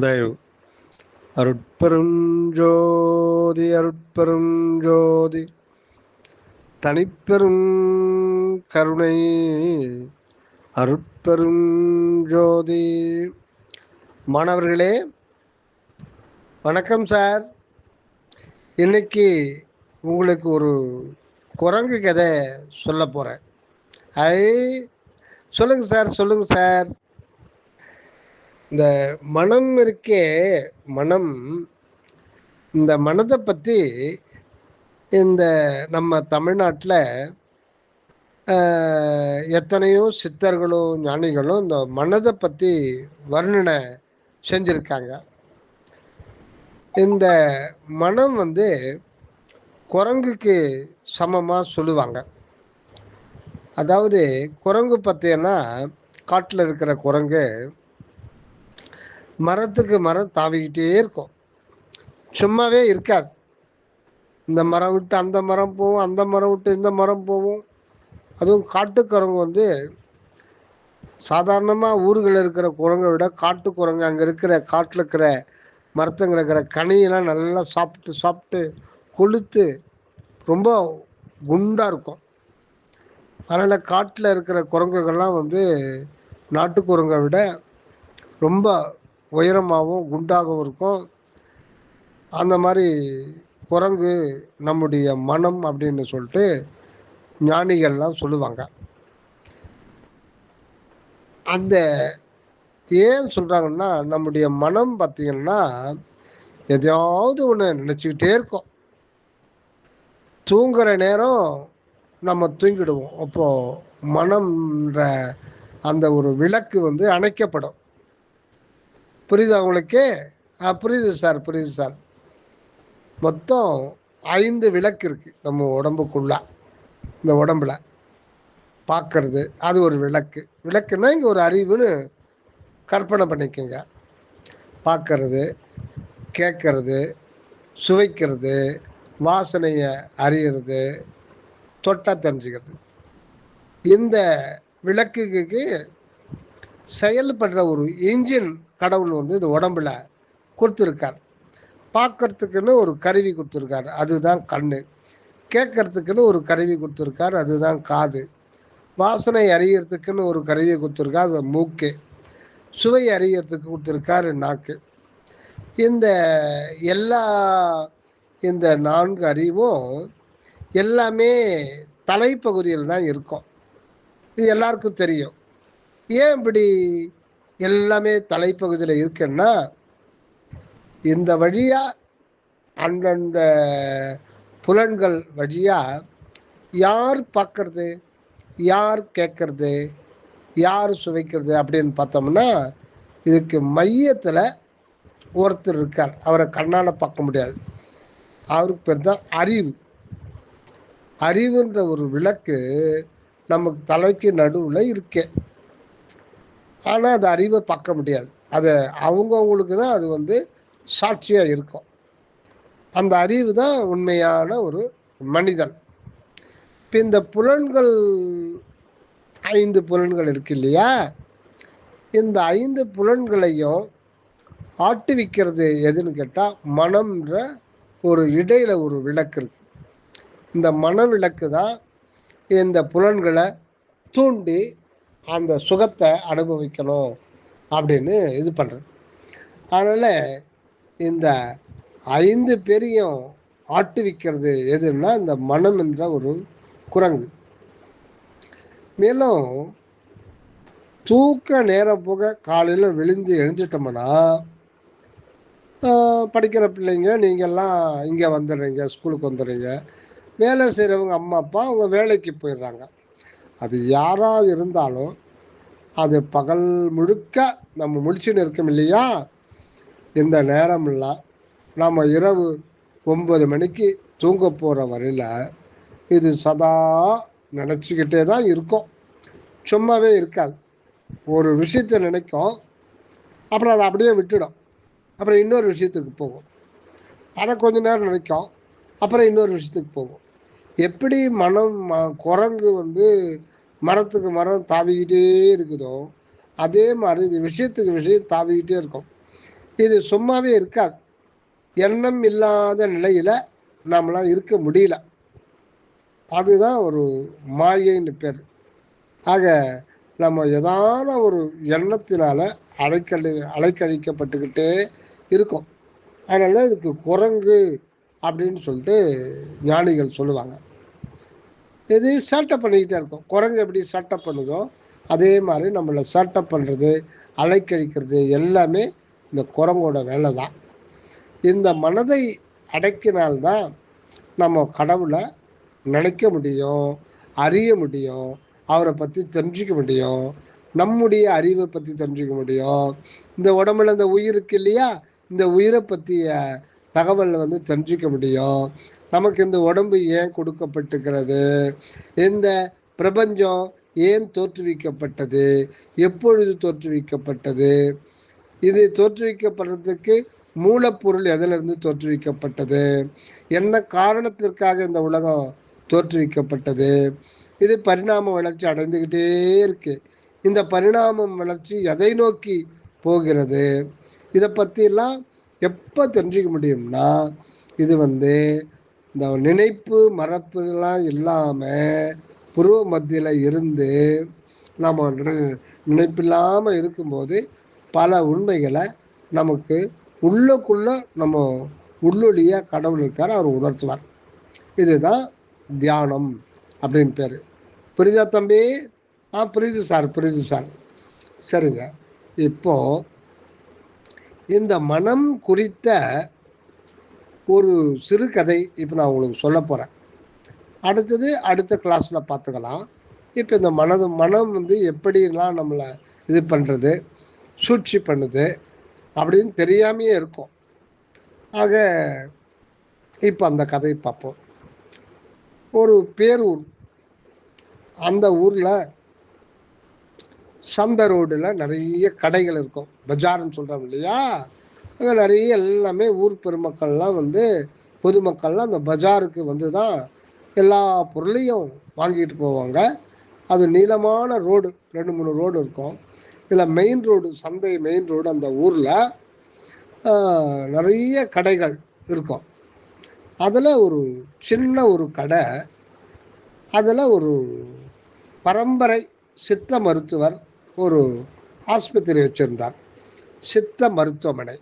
தயவு அருட்பெரும் ஜோதி அருட்பெரும் ஜோதி தனிப்பெரும் கருணை அருட்பெரும் ஜோதி மாணவர்களே வணக்கம் சார் இன்னைக்கு உங்களுக்கு ஒரு குரங்கு கதை சொல்ல போகிறேன் ஐ சொல்லுங்கள் சார் சொல்லுங்கள் சார். இந்த மனம் இருக்கே மனம் இந்த மனதை பற்றி இந்த நம்ம தமிழ்நாட்டில் எத்தனையோ சித்தர்களும் ஞானிகளும் இந்த மனதை பற்றி வர்ணனை செஞ்சுருக்காங்க. இந்த மனம் வந்து குரங்குக்கு சமமாக சொல்லுவாங்க. அதாவது குரங்கு பார்த்தீங்கன்னா காட்டில் இருக்கிற குரங்கு மரத்துக்கு மரம் தாவிக்கிட்டே இருக்கும். சும்மாவே இருக்காது. இந்த மரம் விட்டு அந்த மரம் போகும் அந்த மரம் விட்டு இந்த மரம் போகும். அதுவும் காட்டுக்குரங்கு வந்து சாதாரணமாக ஊர்களில் இருக்கிற குரங்கை விட காட்டு குரங்கு அங்கே இருக்கிற காட்டில் இருக்கிற மரத்துங்க இருக்கிற கனியெல்லாம் நல்லா சாப்பிட்டு சாப்பிட்டு கொளுத்து ரொம்ப குண்டாக இருக்கும். அதனால் காட்டில் இருக்கிற குரங்குகள்லாம் வந்து நாட்டு குரங்கை விட ரொம்ப உயரமாகவும் குண்டாகவும் இருக்கும். அந்த மாதிரி குரங்கு நம்முடைய மனம் அப்படின்னு சொல்லிட்டு ஞானிகள்லாம் சொல்லுவாங்க. அந்த ஏன் சொல்கிறாங்கன்னா நம்முடைய மனம் பார்த்திங்கன்னா எதையாவது ஒன்று நினச்சிக்கிட்டே இருக்கும். தூங்குற நேரம் நம்ம தூங்கிடுவோம். அப்போது மனம்ன்ற அந்த ஒரு விளக்கு வந்து அணைக்கப்படும். புரியுதா உங்களுக்கு? ஆ புரியுது சார் புரியுது சார். மொத்தம் ஐந்து விளக்கு இருக்குது நம்ம உடம்புக்குள்ளே. இந்த உடம்புல. பார்க்கறது அது ஒரு விளக்கு. விளக்குன்னா இங்கே ஒரு அறிவுன்னு கற்பனை பண்ணிக்கோங்க. பார்க்கறது கேட்கறது சுவைக்கிறது வாசனையை அறியறது தொட்டா தெரிஞ்சுக்கிறது. இந்த விளக்குக்கு செயல்படுற ஒரு இன்ஜின் கடவுள் வந்து இந்த உடம்புல கொடுத்துருக்கார். பார்க்கறதுக்குன்னு ஒரு கருவி கொடுத்துருக்காரு. அதுதான் கண்ணு. கேட்கறதுக்குன்னு ஒரு கருவி கொடுத்துருக்காரு. அதுதான் காது. வாசனை அறியறதுக்குன்னு ஒரு கருவியை கொடுத்துருக்காரு. அது மூக்கு. சுவை அறியறதுக்கு கொடுத்துருக்காரு நாக்கு. இந்த எல்லா இந்த நான்கு அறிவும் எல்லாமே தலைப்பகுதியில் தான் இருக்கும். இது எல்லாருக்கும் தெரியும். ஏன் இப்படி எல்லாமே தலைப்பகுதியில் இருக்குன்னா இந்த வழியா அந்தந்த புலன்கள் வழியா யார் பார்க்கறது யார் கேட்கறது யார் சுவைக்கிறது அப்படின்னு பார்த்தோம்னா இதுக்கு மையத்தில் ஒருத்தர் இருக்கார். அவரை கண்ணால் பார்க்க முடியாது. அவருக்கு பேர் தான் அறிவு. அறிவுன்ற ஒரு விளக்கு நமக்கு தலைக்கு நடுவில் இருக்கே. ஆனால் அந்த அறிவை பார்க்க முடியாது. அது அவங்கவுங்களுக்கு தான் அது வந்து சாட்சியாக இருக்கும். அந்த அறிவு தான் உண்மையான ஒரு மனிதன். இப்போ இந்த புலன்கள் ஐந்து புலன்கள் இருக்கு இல்லையா? இந்த ஐந்து புலன்களையும் ஆட்டுவிக்கிறது எதுன்னு கேட்டால் மனம்ன்ற ஒரு இடையில ஒரு விளக்கு இருக்கு. இந்த மன விளக்கு தான் இந்த புலன்களை தூண்டி அந்த சுகத்தை அனுபவிக்கணும் அப்படின்னு இது பண்ணுறது அதனால் இந்த ஐந்து பேரையும் ஆட்டுவிக்கிறது எதுன்னா இந்த மனம் என்ற ஒரு குரங்கு. மேலும் தூக்க நேரம் போக காலையில் விழுந்து எழுந்துட்டோம்னா படிக்கிற பிள்ளைங்க நீங்கள்லாம் இங்கே வந்துடுறீங்க ஸ்கூலுக்கு வந்துடுறீங்க. வேலை செய்கிறவங்க அம்மா அப்பா அவங்க வேலைக்கு போயிடுறாங்க. அது யாராக இருந்தாலும் அது பகல் முழுக்க நம்ம முழிச்சுன்னு இருக்கோம் இல்லையா? இந்த நேரமெல்லாம் நம்ம இரவு ஒன்பது மணிக்கு தூங்க போகிற வரையில் இது சதா நினச்சிக்கிட்டே தான் இருக்கும். சும்மாவே இருக்காது. ஒரு விஷயத்தை நினைக்கும். அப்புறம் அதை அப்படியே விட்டுடும். அப்புறம் இன்னொரு விஷயத்துக்கு போகும். அதை கொஞ்ச நேரம் நினைக்கும். அப்புறம் இன்னொரு விஷயத்துக்கு போகும். எப்படி மனம் ம- குரங்கு வந்து மரத்துக்கு மரம் தாவிக்கிட்டே இருக்குதோ அதே மாதிரி இது விஷயத்துக்கு விஷயம் தாவிக்கிட்டே இருக்கும். இது சும்மாவே இருக்காது எண்ணம் இல்லாத நிலையில நம்மளால் இருக்க முடியல. அதுதான் ஒரு மாயைன்னு பேர். ஆக நம்ம ஏதான ஒரு எண்ணத்தினால அலைக்கழி அலைக்கழிக்கப்பட்டுக்கிட்டே இருக்கோம். அதனால இதுக்கு குரங்கு அப்படின்னு சொல்லிட்டு ஞானிகள் சொல்லுவாங்க. இது சேட்டை பண்ணிக்கிட்டே இருக்கும். குரங்கு எப்படி சேட்டை பண்ணுதோ அதே மாதிரி நம்மளை சேட்டை பண்ணுறது அலைக்கழிக்கிறது எல்லாமே இந்த குரங்கோட வேலை தான் இந்த மனதை அடக்கினால்தான் நம்ம கடவுளை நினைக்க முடியும் அறிய முடியும் அவரை பற்றி தெரிஞ்சுக்க முடியும் நம்முடைய அறிவை பற்றி தெரிஞ்சிக்க முடியும். இந்த உடம்புல இந்த உயிருக்கு இல்லையா? இந்த உயிரை பற்றிய தகவலை வந்து தெரிஞ்சிக்க முடியும். நமக்கு இந்த உடம்பு ஏன் கொடுக்கப்பட்டுக்கிறது இந்த பிரபஞ்சம் ஏன் தோற்றுவிக்கப்பட்டது? எப்பொழுது தோற்றுவிக்கப்பட்டது? இது தோற்றுவிக்கப்படுறதுக்கு மூலப்பொருள் எதிலிருந்து தோற்றுவிக்கப்பட்டது? என்ன காரணத்திற்காக இந்த உலகம் தோற்றுவிக்கப்பட்டது? இது பரிணாம வளர்ச்சி அடைந்துக்கிட்டே இருக்கு. இந்த பரிணாமம் வளர்ச்சி எதை நோக்கி போகிறது? இதை பற்றிலாம் எப்போ தெரிஞ்சுக்க முடியும்னா இது வந்து இந்த நினைப்பு மறப்புலாம் இல்லாமல் புருவ மத்தியில் இருந்து நம்ம நினைப்பில்லாமல் இருக்கும்போது பல உண்மைகளை நமக்கு உள்ளுக்குள்ளே நம்ம உள்ளொலிய கடவுள் இருக்கார் அவர் உணர்த்துவார். இதுதான் தியானம் அப்படின்னு பேர். புரியுதா தம்பி? ஆ புரியுது சார் புரியுது சார். சரிங்க. இப்போது இந்த மனம் குறித்த ஒரு சிறுகதை இப்போ நான் உங்களுக்கு சொல்ல போகிறேன் அடுத்தது அடுத்த கிளாஸில் பார்த்துக்கலாம். இப்போ இந்த மனது மனம் வந்து எப்படிலாம் நம்மளை இது பண்ணுறது சூழ்ச்சி பண்ணுது அப்படின்னு தெரியாமையே இருக்கும். ஆக இப்போ அந்த கதையை பார்ப்போம். ஒரு பேரூர். அந்த ஊரில் சந்தை ரோடில் நிறைய கடைகள் இருக்கும். பஜார்னு சொல்கிறோம் இல்லையா? அங்கே நிறைய எல்லாமே ஊர் பெருமக்கள்லாம் வந்து பொதுமக்கள்லாம் அந்த பஜாருக்கு வந்து தான் எல்லா பொருளையும் வாங்கிட்டு போவாங்க. அது நீளமான ரோடு ரெண்டு மூணு ரோடு இருக்கும். இதில் மெயின் ரோடு சந்தை மெயின் ரோடு அந்த ஊரில் நிறைய கடைகள் இருக்கும். அதில் ஒரு சின்ன ஒரு கடை அதில் ஒரு பரம்பரை சித்த மருத்துவர் ஒரு ஆஸ்பத்திரி வச்சுருந்தார். சித்த மருத்துவமனை.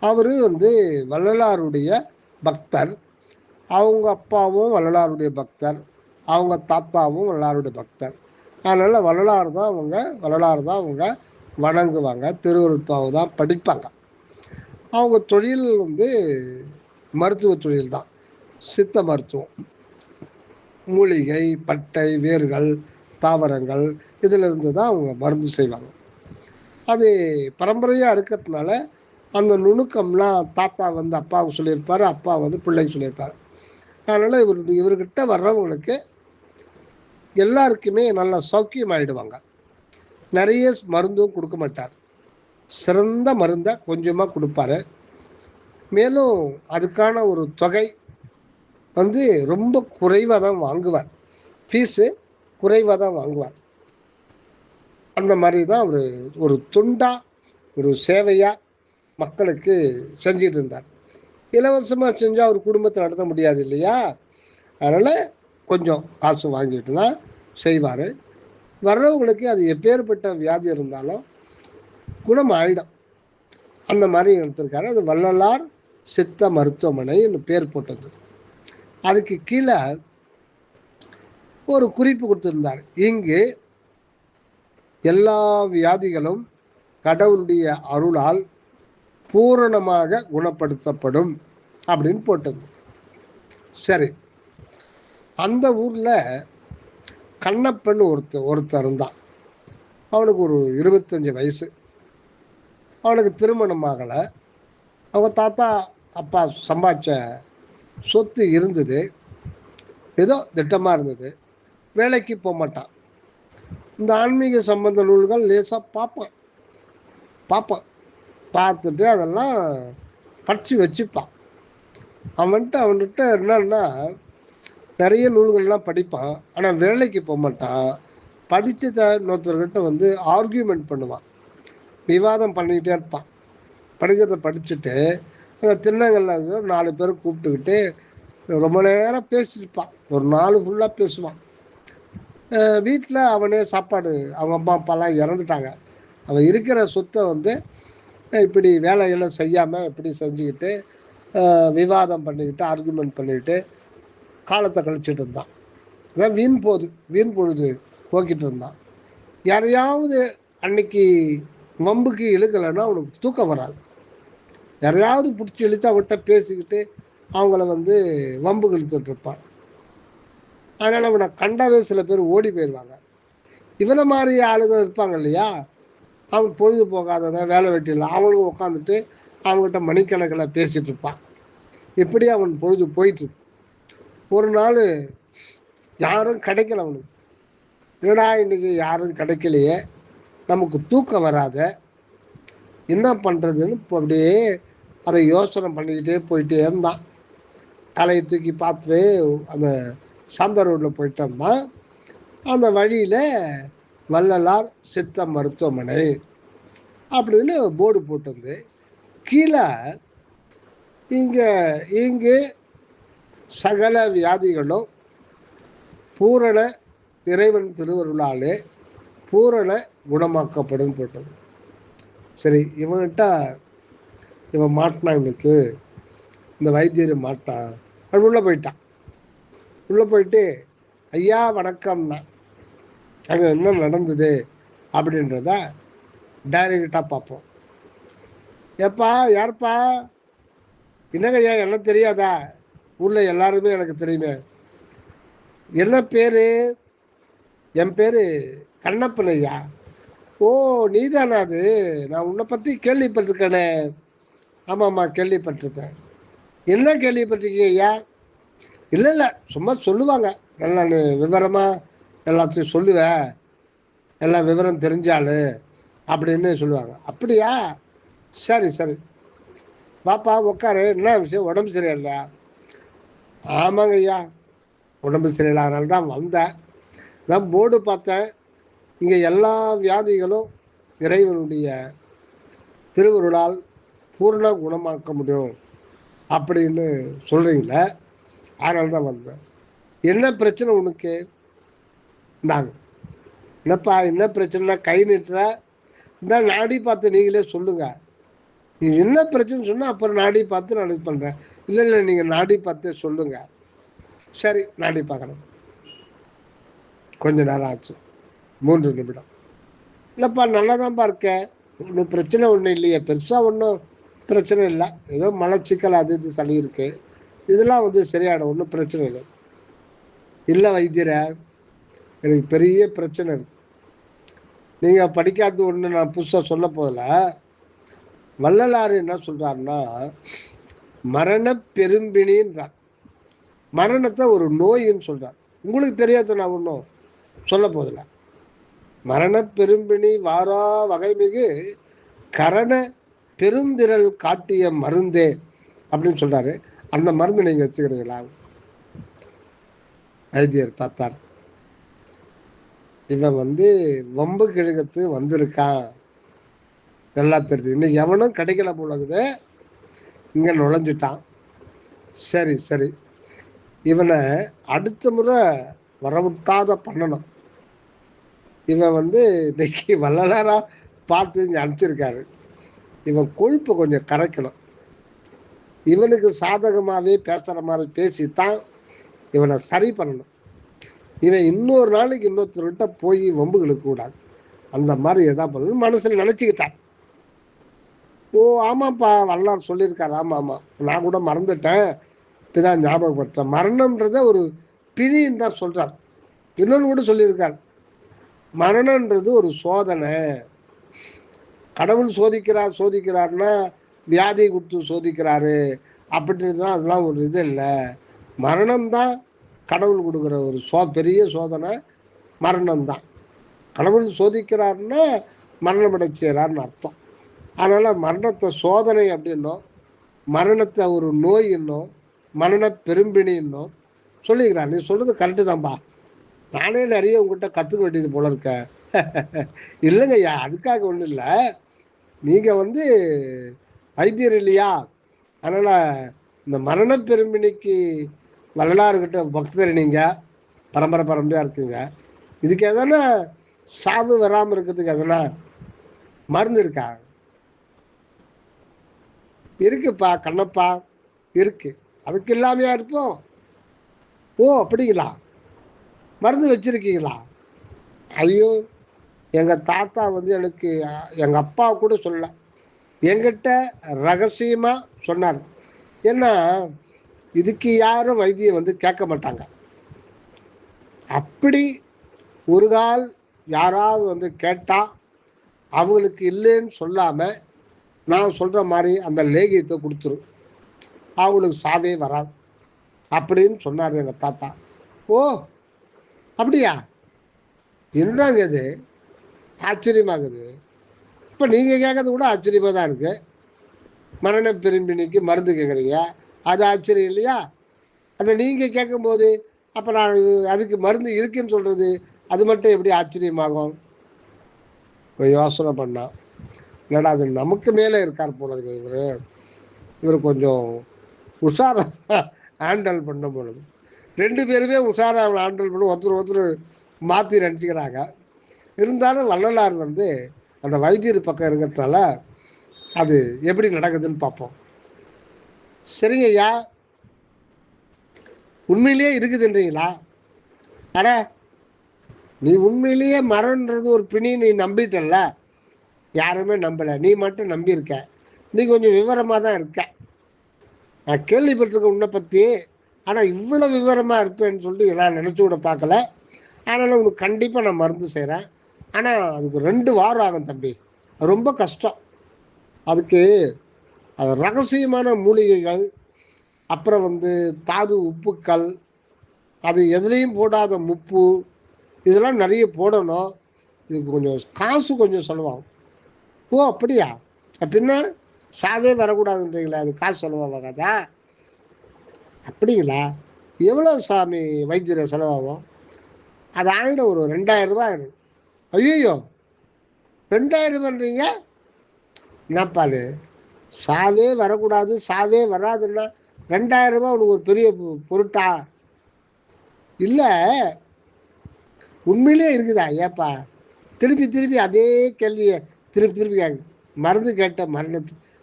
அவர் வந்து வள்ளலாருடைய பக்தர். அவங்க அப்பாவும் வள்ளலாருடைய பக்தர். அவங்க தாத்தாவும் வள்ளலாருடைய பக்தர். அதனால் வள்ளலார் தான் அவங்க வள்ளலார் தான் அவங்க வணங்குவாங்க. திருவருட்பாவை தான் படிப்பாங்க. அவங்க தொழில் வந்து மருத்துவ தொழில் தான். சித்த மருத்துவம். மூலிகை பட்டை வேர்கள் தாவரங்கள் இதிலிருந்து தான் அவங்க மருந்து செய்வாங்க. அது பரம்பரையாக இருக்கிறதுனால அந்த நுணுக்கம்லாம் தாத்தா வந்து அப்பாவுக்கு சொல்லியிருப்பார் அப்பா வந்து பிள்ளைக்கு சொல்லியிருப்பார். அதனால் இவர் இவர்கிட்ட வர்றவங்களுக்கு எல்லாருக்குமே நல்லா சௌக்கியம் ஆகிடுவாங்க நிறைய மருந்தும் கொடுக்க மாட்டார். சிறந்த மருந்தை கொஞ்சமாக கொடுப்பாரு. மேலும் அதுக்கான ஒரு தொகை வந்து ரொம்ப குறைவாக தான் வாங்குவார். ஃபீஸு குறைவாக தான் வாங்குவார். அந்த மாதிரி தான் அவர் ஒரு துண்டா ஒரு சேவையாக மக்களுக்கு செஞ்சிட்டு இருந்தார். இலவசமாக செஞ்சால் அவர் குடும்பத்தை நடத்த முடியாது இல்லையா? அதனால் கொஞ்சம் காசு வாங்கிட்டு தான் செய்வார். வர்றவங்களுக்கு அது எப்பேற்பட்ட வியாதி இருந்தாலும் குணம் ஆயிடும். அந்த மாதிரி எடுத்திருக்காரு அது வள்ளலார் சித்த மருத்துவமனைன்னு பேர் போட்டது. அதுக்கு கீழே ஒரு குறிப்பு கொடுத்துருந்தார். இங்கு எல்லா வியாதிகளும் கடவுளுடைய அருளால் பூரணமாக குணப்படுத்தப்படும் அப்படின்னு போட்டது. சரி. அந்த ஊர்ல கண்ணப்பன் ஒருத்தர் ஒருத்தர் இருந்தான். அவனுக்கு ஒரு இருபத்தஞ்சு வயசு. அவனுக்கு திருமணம் ஆகலை. அவங்க தாத்தா அப்பா சம்பாதிச்ச சொத்து இருந்தது. ஏதோ திட்டமாக இருந்தது. வேலைக்கு போக மாட்டான் இந்த ஆன்மீக சம்பந்த நூல்கள் லேசாக பார்ப்பான். பார்ப்பான். பார்த்துட்டு அதெல்லாம் படித்து வச்சுப்பான். அவன்கிட்ட அவன்கிட்ட என்னன்னா நிறைய நூல்கள்லாம் படிப்பான். ஆனால் வேலைக்கு போக மாட்டான். படித்த இன்னொருத்தர்கிட்ட வந்து ஆர்கியூமெண்ட் பண்ணுவான். விவாதம் பண்ணிக்கிட்டே இருப்பான். படிக்கிறத படிச்சுட்டு அந்த திண்ணங்கல்ல நாலு பேர் கூப்பிட்டுக்கிட்டு ரொம்ப நேரம் பேசியிருப்பான். ஒரு நாலு ஃபுல்லாக பேசுவான். வீட்டில் அவனே சாப்பாடு அவங்க அம்மா அப்பாலாம் இறந்துட்டாங்க. அவன் இருக்கிற சொத்தை வந்து இப்படி வேலையெல்லாம் செய்யாமல் இப்படி செஞ்சுக்கிட்டு விவாதம் பண்ணிக்கிட்டு ஆர்குமெண்ட் பண்ணிக்கிட்டு காலத்தை கழிச்சிட்டு இருந்தான். இதான் வீண் போகுது வீண் பொழுது போக்கிட்டு இருந்தான். யாரையாவது அன்னைக்கு வம்புக்கு இழுக்கலைன்னா அவனுக்கு தூக்கம் வராது. யாரையாவது பிடிச்சி இழுத்து அவன்கிட்ட பேசிக்கிட்டு அவங்கள வந்து வம்பு இழுத்துட்டு இருப்பான். அதனால் அவனை கண்டாவே சில பேர் ஓடி போயிடுவாங்க இவனை மாதிரி ஆளுங்க இருப்பாங்க இல்லையா? அவன் பொழுது போகாதவன் வேலை வெட்டியில் அவனும் உட்காந்துட்டு அவங்ககிட்ட மணிக்கணக்கில் பேசிகிட்டு இருப்பான். இப்படி அவன் பொழுது போயிட்டு ஒரு நாள் யாரும் கிடைக்கல அவனுக்கு. ஏன்னா இன்னைக்கு யாரும் கிடைக்கலையே? நமக்கு தூக்கம் வராத. என்ன பண்ணுறதுன்னு அப்படியே அதை யோசனை பண்ணிக்கிட்டே போயிட்டே இருந்தான். தலையை தூக்கி பார்த்துட்டு அந்த சாந்த ரோட்டில் போயிட்டோம்னா அந்த வழியில் வள்ளலார் சித்த மருத்துவமனை அப்படின்னு போர்டு போட்டு வந்து கீழே இங்கே இங்கு சகல வியாதிகளும் பூரண இறைவன் திருவருளாலே பூரண குணமாக்கப்படும் போட்டது. சரி இவன்கிட்ட இவன் மாட்டினான் இவனுக்கு இந்த வைத்தியர் மாட்டான் அது உள்ளே போயிட்டான். உள்ளே போயிட்டு ஐயா வணக்கம்னா அங்கே என்ன நடந்தது? அப்படின்றத டைரக்டாக பார்ப்போம். ஏப்பா யார்ப்பா? என்னங்க ஐயா என்ன தெரியாதா? ஊரில் எல்லாருமே எனக்கு தெரியுமே. என்ன பேர்? என் பேர் கண்ணப்பன் ஐயா. ஓ நீதானா அது? நான் உன்னை பற்றி கேள்விப்பட்டிருக்கேனே. ஆமாம்மா கேள்விப்பட்டிருக்கேன் என்ன கேள்விப்பட்டிருக்கீங்க ஐயா? இல்லை இல்லை. சும்மா சொல்லுவாங்க. நல்லா விவரமாக எல்லாத்தையும் சொல்லுவேன் எல்லா விவரம் தெரிஞ்சாலு அப்படின்னு சொல்லுவாங்க. அப்படியா? சரி சரி. பாப்பா உட்காரு என்ன விஷயம்? உடம்பு சரியில்லை. ஆமாங்க ஐயா. உடம்பு சரியில்லாதனால தான் வந்தேன் நான் போர்டு பார்த்தேன். இங்கே எல்லா வியாதிகளும் இறைவனுடைய திருவருளால் பூர்ண குணமாக்க முடியும் அப்படின்னு சொல்கிறீங்களே அதனால தான் வந்தேன். என்ன பிரச்சனை உனக்கு? நாங்கள் என்னப்பா என்ன பிரச்சனைனா கை நிட்டுற? இந்த நாடி பார்த்து நீங்களே சொல்லுங்க. நீ என்ன பிரச்சனை சொன்னால் அப்புறம் நாடி பார்த்து நான் இது பண்ணுறேன் இல்லை இல்லை நீங்கள் நாடி பார்த்து சொல்லுங்க. சரி நாடி பார்க்குறேன். கொஞ்ச நேரம் ஆச்சு. மூன்று நிமிடம். இல்லைப்பா நல்லா தான்ப்பா இருக்க. ஒன்றும் பிரச்சனை ஒன்றும் இல்லையே. பெருசாக ஒன்றும் பிரச்சனை இல்லை. ஏதோ மலச்சிக்கல் அது இது சளி இருக்கு. இதெல்லாம் வந்து சரியான ஒன்றும் பிரச்சனை இல்லை. இல்லை வைத்தியரை எனக்கு பெரிய பிரச்சனை இருக்கு. நீங்கள் படிக்காத ஒன்று நான் புதுசாக சொல்ல போதில் வள்ளலாறு என்ன சொல்கிறாருன்னா மரண பெரும்பிணின்றார் மரணத்தை ஒரு நோயின்னு சொல்கிறார் உங்களுக்கு தெரியாத நான் ஒன்றும் சொல்ல போதில்ல மரண பெரும்பிணி வாரா வகைமிகு கரண பெருந்திரல் காட்டிய மருந்தே அப்படின்னு சொல்கிறாரு அந்த மருந்து நீங்க வச்சுக்கிறீங்களா? வைத்தியர் பார்த்தார். இவன் வந்து வம்பு கிழகத்து வந்திருக்கான். நல்லா தெரிஞ்சு. இன்னும் எவனும் கிடைக்கல போலங்குது இங்க நுழைஞ்சிட்டான். சரி சரி. இவனை அடுத்த முறை வரவிட்டாத பண்ணணும். இவன் வந்து இன்னைக்கு வள்ளலாரா பார்த்து இங்கே அனுப்பிச்சிருக்காரு. இவன் கொழுப்பை கொஞ்சம் கரைக்கணும். இவனுக்கு சாதகமாகவே பேசுகிற மாதிரி பேசித்தான் இவனை சரி பண்ணணும். இவன் இன்னொரு நாளைக்கு இன்னொருத்தர்கிட்ட போய் வம்புகளுக்கு கூடாது. அந்த மாதிரி எதாவது பண்ணணும் மனசில் நினச்சிக்கிட்டான். ஓ ஆமாப்பா வல்லார் சொல்லியிருக்காரு. ஆமாம் ஆமாம் நான் கூட மறந்துட்டேன். இப்போதான் ஞாபகப்படுத்தேன் மரணம்ன்றத ஒரு பிணின்னு தான் சொல்கிறார் இன்னொன்று கூட சொல்லியிருக்கார். மரணன்றது ஒரு சோதனை. கடவுள் சோதிக்கிறார் சோதிக்கிறார்னா வியாதியை கொடுத்து சோதிக்கிறாரு அப்படின்றதுலாம் அதெல்லாம் ஒரு இது இல்லை. மரணம் தான் கடவுள் கொடுக்குற ஒரு சோ பெரிய சோதனை மரணம் தான். கடவுள் சோதிக்கிறாருன்னா மரணம் அடைச்சார்னு அர்த்தம். அதனால் மரணத்தை சோதனை அப்படின்னும் மரணத்தை ஒரு நோய் இன்னும் மரண பெரும்பிணி இன்னும் சொல்லிக்கிறார். நீ சொல்கிறது கரெக்டு தான்ப்பா நானே நிறைய உங்ககிட்ட கற்றுக்க வேண்டியது போல இருக்கேன் இல்லைங்க ஐயா அதுக்காக ஒன்றும் இல்லை. நீங்கள் வந்து வைத்தியர் இல்லையா? அதனால் இந்த மரண பெரும்பினிக்கு வரலாறு கிட்ட பக்தர் நீங்கள் பரம்பரை பரம்பரையாக இருக்குங்க. இதுக்கு எதனா சாவு வராமல் இருக்கிறதுக்கு எதனா மருந்து இருக்கா? இருக்குப்பா கண்ணப்பா இருக்கு. அதுக்கு இல்லாமையா இருப்போம். ஓ அப்படிங்களா? மருந்து வச்சிருக்கீங்களா? ஐயோ எங்கள் தாத்தா வந்து எனக்கு எங்கள் அப்பா கூட சொல்லலை. எங்கிட்ட ரகசியமாக சொன்னார். ஏன்னா இதுக்கு யாரும் வைத்தியம் வந்து கேட்க மாட்டாங்க. அப்படி ஒரு கால் யாராவது வந்து கேட்டால் அவங்களுக்கு இல்லைன்னு சொல்லாமல் நான் சொல்கிற மாதிரி அந்த லேகியத்தை கொடுத்துரும் அவங்களுக்கு சாவே வராது. அப்படின்னு சொன்னார் எங்கள் தாத்தா. ஓ அப்படியா? என்னங்க இது? ஆச்சரியமாகுது. இப்போ நீங்கள் கேட்கறது கூட ஆச்சரியமாக தான் இருக்குது மரண பிரிம்பினிக்கு மருந்து கேட்குறீங்க அது ஆச்சரியம் இல்லையா? அதை நீங்கள் கேட்கும்போது அப்போ நான் அதுக்கு மருந்து இருக்குன்னு சொல்கிறது அது மட்டும் எப்படி ஆச்சரியமாகும்? இப்போ யோசனை பண்ணா. என்னடா அது நமக்கு மேலே இருக்கார் போலது இவர். இவர் கொஞ்சம் உஷாராக ஹேண்டல் பண்ண போனது ரெண்டு பேருமே உஷாராக ஹேண்டல் பண்ணி ஒருத்தர் ஒருத்தர் மாற்றி நினச்சிக்கிறாங்க இருந்தாலும் வள்ளலார் வந்து அந்த வைத்தியர் பக்கம் இருக்கிறதால அது எப்படி நடக்குதுன்னு பார்ப்போம். சரிங்க ஐயா. உண்மையிலேயே இருக்குதுன்றீங்களா அட நீ உண்மையிலேயே மரம்ன்றது ஒரு பிணி நீ நம்பிட்டல்ல? யாருமே நம்பலை. நீ மட்டும் நம்பியிருக்க. நீ கொஞ்சம் விவரமாக தான் இருக்க. நான் கேள்விப்பட்டிருக்கேன் உன்னை பற்றி ஆனால் இவ்வளோ விவரமாக இருப்பேன்னு சொல்லிட்டு நான் நினச்சி கூட பார்க்கல. அதனால் உனக்கு கண்டிப்பாக நான் மருந்து செய்கிறேன் ஆனால் அதுக்கு ரெண்டு வாரம் ஆகும் தம்பி. ரொம்ப கஷ்டம். அதுக்கு அது ரகசியமான மூலிகைகள் அப்புறம் வந்து தாது உப்புக்கள் அது எதுலேயும் போடாத முப்பு இதெல்லாம் நிறைய போடணும். இதுக்கு கொஞ்சம் காசு கொஞ்சம் செலவாகும். ஓ அப்படியா? அப்படின்னா சாவே வரக்கூடாதுன்றீங்களா அது காசு செலவாகாதா? அப்படிங்களா? எவ்வளோ சாமி வைத்தியரை செலவாகும்? அது ஆயிடும் ஒரு ரெண்டாயிரம் ரூபாய் ஆயிடும் ஐயோ ரெண்டாயிரம் ரூபான்றீங்க என்னப்பால் சாவே வரக்கூடாது சாவே வராதுன்னா ரெண்டாயிரம் ரூபா உனக்கு ஒரு பெரிய பொ- பொருட்டா? இல்லை உண்மையிலே இருக்குதா ஏப்பா திருப்பி திருப்பி அதே கேள்வியை திருப்பி திருப்பி மருந்து கேட்ட மரண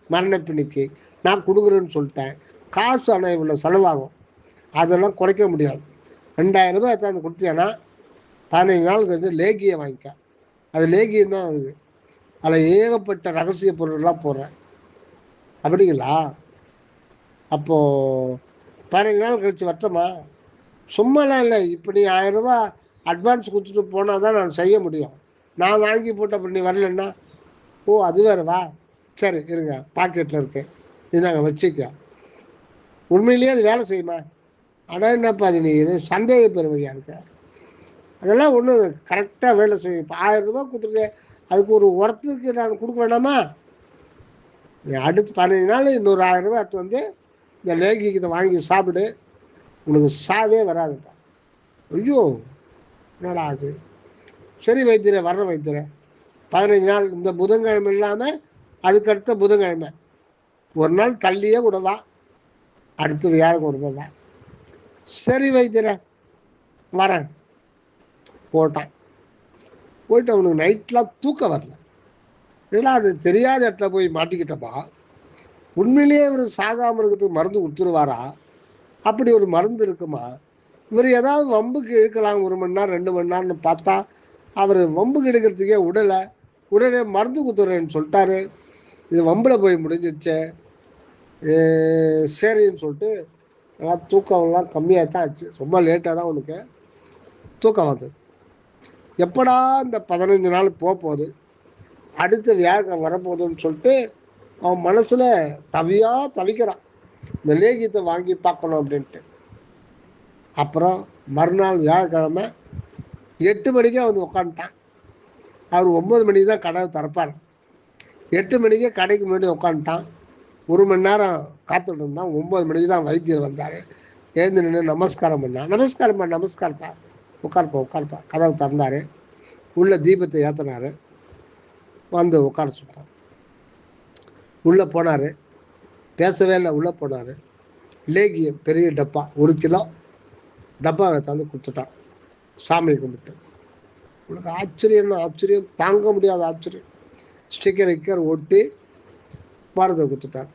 மரணப்பின்னிக்கு நான் கொடுக்குறேன்னு சொல்லிட்டேன். காசு ஆனால் இவ்வளோ செலவாகும். அதெல்லாம் குறைக்க முடியாது. ரெண்டாயிரம் ரூபாய் எடுத்தாந்து கொடுத்தீங்கன்னா பதினைஞ்சு நாள் கழிச்சு லேகியை வாங்கிக்க அது லேகியம் தான் அது. அதில் ஏகப்பட்ட ரகசிய பொருள்லாம் போடுறேன். அப்படிங்களா? அப்போது பதினஞ்சு நாள் கழிச்சு வரட்டோமா? சும்மாலாம் இல்லை. இப்படி ஆயிரம் ரூபாய் அட்வான்ஸ் கொடுத்துட்டு போனால் தான் நான் செய்ய முடியும். நான் வாங்கி போட்ட அப்புறம் நீ வரலன்னா ஓ அது வேறு வா. சரி இருங்க. பாக்கெட்டில் இருக்கு இதாங்க வச்சுக்க. உண்மையிலேயே அது வேலை செய்யுமா? ஆனால் என்னப்பா அது நீ இது சந்தேக பெருமையாக இருக்க? அதெல்லாம் ஒன்றும் கரெக்டாக வேலை செய்யும் இப்போ ஆயிரம் ரூபாய் கொடுத்துருக்கேன் அதுக்கு ஒரு உரத்துக்கு நான் கொடுக்க வேண்டாமா? நீ அடுத்து பதினஞ்சு நாள் இன்னொரு ஆயிரம் ரூபாய் எடுத்து வந்து இந்த லேகிக்கு இதை வாங்கி சாப்பிடு. உனக்கு சாவே வராதுட்டா ஐயோ என்னடா அது? சரி வைத்தியரே வர்ற வைத்தியரே. பதினஞ்சு நாள் இந்த புதன்கிழமை இல்லாமல் அதுக்கடுத்த புதன்கிழமை. ஒரு நாள் தள்ளியே விடவா அடுத்து வியாழக்கிழமை வா. சரி வைத்தியரே வரேன். போட்டான். போயிட்டு அவனுக்கு நைட்லாம் தூக்கம் வரல. ஏன்னா அது தெரியாத இடத்துல போய் மாட்டிக்கிட்டப்பா உண்மையிலேயே இவர் சாகாமல் இருக்கிறதுக்கு மருந்து கொடுத்துருவாரா? அப்படி ஒரு மருந்து இருக்குமா? இவர் ஏதாவது வம்புக்கு இழுக்கலாம் ஒரு மணி நேரம் ரெண்டு மணி நேரம்னு பார்த்தா அவர் வம்புக்கு இழுக்கிறதுக்கே விடலை. உடனே மருந்து குத்துறேன்னு சொல்லிட்டாரு. இது வம்பில் போய் முடிஞ்சிருச்சே. சரின்னு சொல்லிட்டு ஆனால் தூக்கம்லாம் கம்மியாக தான் ஆச்சு. ரொம்ப லேட்டாக தான் உனக்கு தூக்கம் வந்து எப்படா இந்த பதினஞ்சு நாள் போக போகுது அடுத்த வியாழக்கம் வரப்போகுதுன்னு சொல்லிட்டு அவன் மனசில் தவியாக தவிக்கிறான். இந்த லேகியத்தை வாங்கி பார்க்கணும் அப்படின்ட்டு. அப்புறம் மறுநாள் வியாழக்கிழமை எட்டு மணிக்கே வந்து உட்காந்துட்டான் அவர் ஒம்பது மணிக்கு தான் கடை திறப்பார். எட்டு மணிக்கே கடைக்கு முன்னாடி உட்காந்துட்டான் ஒரு மணி நேரம் காத்துட்டு இருந்தான். ஒம்பது மணிக்கு தான் வைத்தியர் வந்தார். எழுந்து நின்று நமஸ்காரம் பண்ணான். நமஸ்காரம்ப்பா. நமஸ்காரப்பா உட்காருப்பா உட்காருப்பா கதவை திறந்தார். உள்ளே தீபத்தை ஏற்றினார் வந்து உட்கார சொன்னார். உள்ளே போனார். பேசவே இல்லை உள்ளே போனார். லேகியம் பெரிய டப்பா ஒரு கிலோ டப்பாவை தந்து கொடுத்துட்டான். சாமி கும்பிட்டு. உனக்கு ஆச்சரியம் ஆச்சரியம்? தாங்க முடியாத ஆச்சரியம். ஸ்டிக்கர் இக்கர் ஒட்டி பாரதை கொடுத்துட்டார்.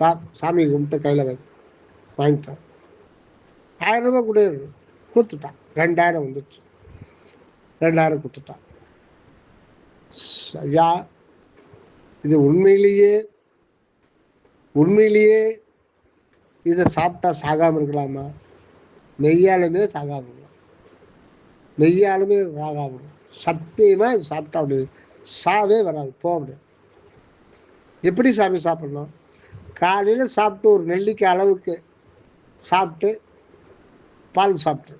பா சாமி கும்பிட்டு கையில் வாங்கிட்டான். ஆயிரம் ரூபாய் கூட கொடுத்துட்டான். ரெண்டாயிரம் வந்துச்சு. ரெண்டாயிரம் கொடுத்துட்டான். ஐயா இது உண்மையிலேயே உண்மையிலேயே இதை சாப்பிட்டா சாகாமல் இருக்கலாமா? மெய்யாலுமே சாகாமல் இருக்கலாம். மெய்யாலுமே சாகாமல் சத்தியமாக இது சாப்பிட்டா அப்படி சாவே வராது போக முடியாது. எப்படி சாமி சாப்பிடணும்? காலையில் சாப்பிட்டு ஒரு நெல்லிக்காய் அளவுக்கு சாப்பிட்டு பால் சாப்பிட்டு.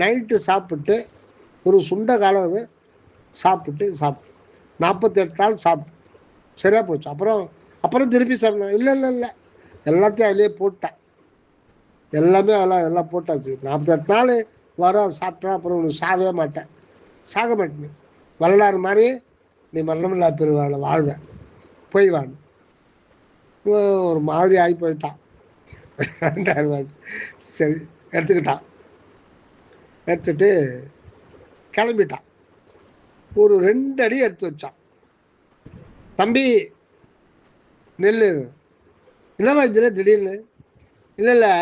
நைட்டு சாப்பிட்டு ஒரு சுண்ட கலவு சாப்பிட்டு சாப்பிட்டு நாற்பத்தெட்டு நாள் சாப்பிட்டு சரியாக போச்சு. அப்புறம் அப்புறம் திருப்பி சாப்பிடணும். இல்லை இல்லை இல்லை. எல்லாத்தையும் அதிலே போட்டேன். எல்லாமே அதெல்லாம் எல்லாம் போட்டாச்சு. நாற்பத்தெட்டு நாள் வரும் சாப்பிட்டேன் அப்புறம் உனக்கு சாகவே மாட்டேன். சாக மாட்டேன். வரலாறு மாதிரி நீ மரணமில்லா பெருவாழ வாழ்வேன் போய் வாங்க ஒரு மாதிரி ஆகி போயிட்டான். ரெண்டாயிரம் ரூபாய் சரி எடுத்துக்கிட்டான். எடுத்துட்டு கிளம்பிட்டான். ஒரு ரெண்டு அடி எடுத்து வச்சான். தம்பி நெல் என்னம்மா இதில் திடீர்னு? இல்லை இல்லை.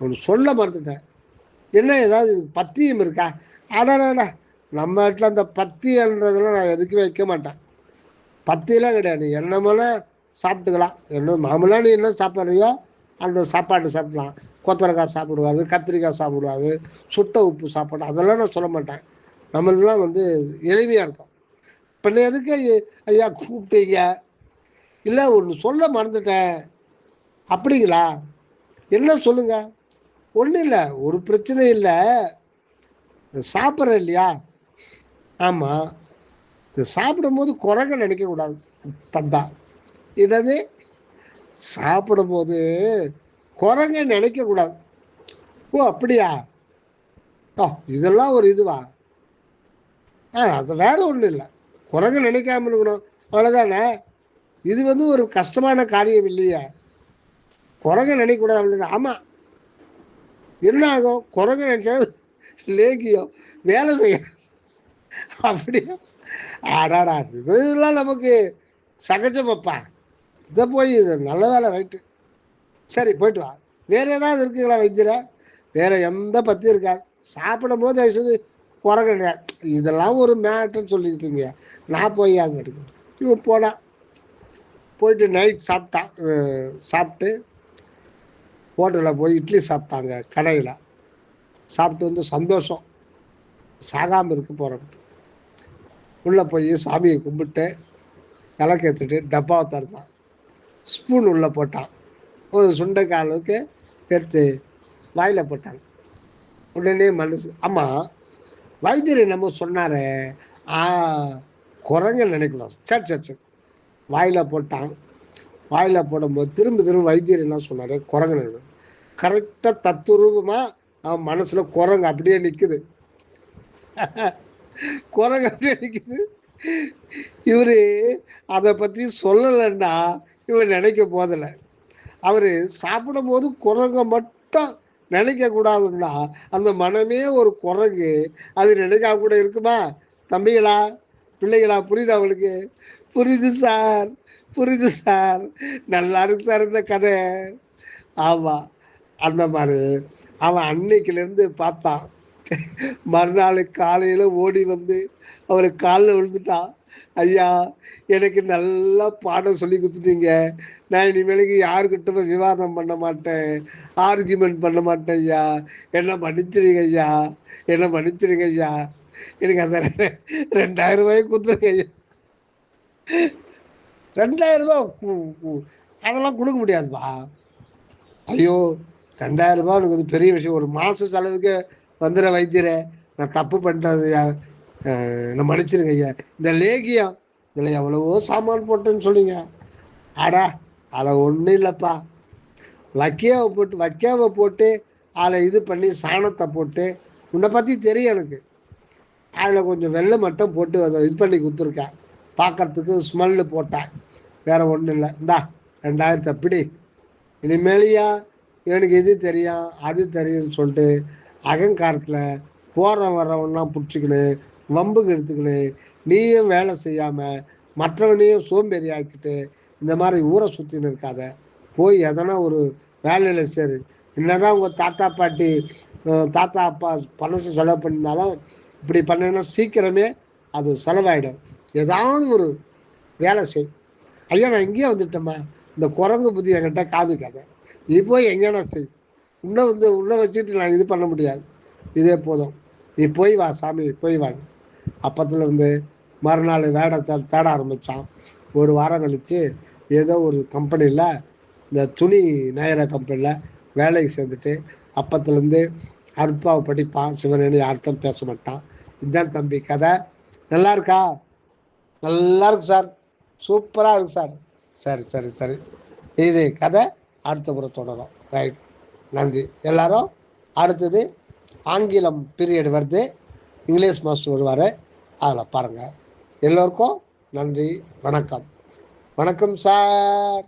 ஒன்று சொல்ல மறந்துட்டேன். என்ன ஏதாவது பத்தியம் இருக்கா? அடாடா நம்ம வீட்டில் அந்த பத்தியன்றதெல்லாம் நான் எதுக்கு வைக்க மாட்டேன். பத்தியெல்லாம் கிடையாது. என்னமென்னா சாப்பிட்டுக்கலாம். என்ன மாமூலாக நீ என்ன சாப்பிட்றியோ அந்த சாப்பாடு சாப்பிடலாம். கொத்தரக்காய் சாப்பிடுவாரு கத்திரிக்காய் சாப்பிடுவாரு சுட்ட உப்பு சாப்பாடு அதெல்லாம் நான் சொல்ல மாட்டேன். நம்மளெலாம் வந்து எளிமையாக இருக்கும். இப்போ நான் எதுக்கு ஐயா கூப்பிட்டீங்க? இல்லை ஒன்று சொல்ல மறந்துட்டேன். அப்படிங்களா? என்ன சொல்லுங்க? ஒன்றும் இல்லை ஒரு பிரச்சனை இல்லை. சாப்பிட்றேன் இல்லையா? ஆமாம் இது சாப்பிடும்போது குறைங்க நினைக்கக்கூடாது. தந்தா என்னது? சாப்பிடும்போது குரங்க நினைக்கக்கூடாது ஓ அப்படியா? ஓ இதெல்லாம் ஒரு இதுவா? ஆ அது வேற ஒன்றும் இல்லை. குரங்க நினைக்காம இருக்கணும். அவ்வளோதானே இது வந்து ஒரு கஷ்டமான காரியம் இல்லையா? குரங்க நினைக்கக்கூடாது அப்படின்னு. ஆமாம் என்ன ஆகும்? குரங்க நினச்சாலும் லேகியம் வேலை செய்ய அப்படியா? ஆடாடா இதெல்லாம் நமக்கு சகஜமப்பா. இதை போய் இது நல்ல வேலை ரைட்டு. சரி போயிட்டு வா. வேற ஏதாவது இருக்குங்களா வைத்தியரை வேற எந்த பத்தியும் இருக்காது. சாப்பிடும் போது தயவுசெய்து குறை கிடையாது. இதெல்லாம் ஒரு மேட்டுன்னு இருங்க நான் போய் அது எடுக்கணும். இவன் போனான் போயிட்டு நைட் சாப்பிட்டான் சாப்பிட்டு ஹோட்டலில் போய் இட்லி சாப்பிட்டாங்க கடையில். சாப்பிட்டு வந்து சந்தோஷம். சாகாமல் இருக்க போகிறோம் உள்ளே போய் சாமியை கும்பிட்டு விளக்கேற்றுட்டு டப்பாவை திறந்தான். ஸ்பூன் உள்ளே போட்டான். ஒரு சுண்டைக்காய் அளவுக்கு எடுத்து வாயில் போட்டாங்க. உடனே மனசு ஆமாம் வைத்தியர் என்னமோ சொன்னாரே ஆ குரங்க நினைக்கணும். சரி சரி சரி. வாயில் போட்டான். வாயில் போடும்போது திரும்ப திரும்ப வைத்தியர் என்ன சொன்னார்? குரங்கு நினைக்கணும். கரெக்டாக தத்துரூபமாக அவன் மனசில் குரங்கு அப்படியே நிற்குது குரங்கு அப்படியே நிற்குது இவர் அதை பற்றி சொல்லலைன்னா இவர் நினைக்க போதில்லை அவர் சாப்பிடும்போது குரங்கை மட்டும் நினைக்க கூடாதுன்னா அந்த மனமே ஒரு குரங்கு. அது நினைக்காம கூட இருக்குமா? தம்பிகளா பிள்ளைகளா புரியுதா அவளுக்கு புரியுது சார் புரியுது சார். நல்லா இருக்கு சார் இந்த கதை. ஆமாம் அந்த மாதிரி. அவன் அன்னைக்கிலேருந்து பார்த்தான். மறுநாள் காலையில் ஓடி வந்து அவர் காலில் விழுந்துட்டான். ஐயா எனக்கு நல்லா பாடம் சொல்லி கொடுத்துட்டீங்க. நான் இனிமேலுக்கு யாருக்கிட்ட விவாதம் பண்ண மாட்டேன். ஆர்குமெண்ட் பண்ண மாட்டேன் ஐயா. என்ன மன்னிச்சிருங்க ஐயா. என்ன மன்னிச்சிருங்க ஐயா. எனக்கு அந்த ரெ- ரெண்டாயிரம் ரூபாய் கொடுத்துருங்க ஐயா. ரெண்டாயிரம் ரூபாய் அதெல்லாம் கொடுக்க முடியாதுப்பா. ஐயோ ரெண்டாயிரம் ரூபாய் உனக்கு பெரிய விஷயம். ஒரு மாத செலவுக்கு வந்துடுற வைத்தியரை. நான் தப்பு பண்ணிட்டேன் நம்ம என்னை மன்னிச்சிருங்க ஐயா. இந்த லேகியம் இதில் எவ்வளவோ சாமான் போட்டேன்னு சொல்லிங்க அடா அதில் ஒன்றும் இல்லைப்பா. வைக்காவை போட்டு வைக்காவை போட்டு அதில் இது பண்ணி சாணத்தை போட்டு உன்னை பற்றி தெரியும் எனக்கு. அதில் கொஞ்சம் வெள்ளை மட்டும் போட்டு அதை இது பண்ணி கொடுத்துருக்கேன். பார்க்கறதுக்கு ஸ்மெல்லு போட்டேன் வேற ஒன்றும் இல்லை. இந்தா ரெண்டாயிரத்து அப்படி இனிமேலையா எனக்கு இது தெரியும் அது தெரியும்னு சொல்லிட்டு அகங்காரத்தில் போகிற வர்றவன்லாம் பிடிச்சிக்கின்னு வம்புக்கு எடுத்துக்கின்னு நீயும் வேலை செய்யாமல் மற்றவனையும் சோம்பேறி ஆக்கிட்டு இந்த மாதிரி ஊரை சுற்றின்னு இருக்காத. போய் எதனா ஒரு வேலையில் சேரு. என்னதான் உங்கள் தாத்தா பாட்டி தாத்தா அப்பா பணத்தை செலவு பண்ணியிருந்தாலும் இப்படி பண்ணினா சீக்கிரமே அது செலவாயிடும். ஏதாவது ஒரு வேலை செய். ஐயா நான் இங்கேயே வந்துட்டேம்மா. இந்த குரங்கு புத்தி என்கிட்ட காமிக்காத நீ போய் எங்கேனா செய். உன்ன வந்து உன்னை வச்சுட்டு நான் இது பண்ண முடியாது. இதே போதும். நீ போய் வா சாமி போய் வா அப்பத்துலேருந்து மறுநாள் வேலை தேட ஆரம்பித்தான் ஒரு வாரம் கழித்து ஏதோ ஒரு கம்பெனியில் இந்த துணி நயர கம்பெனியில் வேலைக்கு சேர்ந்துட்டு அப்பத்துலேருந்து அருப்பாவை படிப்பான். சிவனேனு யார்கிட்டும் பேச மாட்டான். இதுதான் தம்பி கதை. நல்லா இருக்கா? நல்லா இருக்கு சார். சூப்பராக இருக்கு சார். சரி சரி சரி. இது கதை. அடுத்த முறை தொடரும். ரைட் நன்றி. எல்லாரும் அடுத்தது ஆங்கிலம் பீரியட் வருது. இங்கிலீஷ் மாஸ்டர் வருவார். அதில் பாருங்கள் எல்லோருக்கும் நன்றி வணக்கம். வணக்கம் சார்.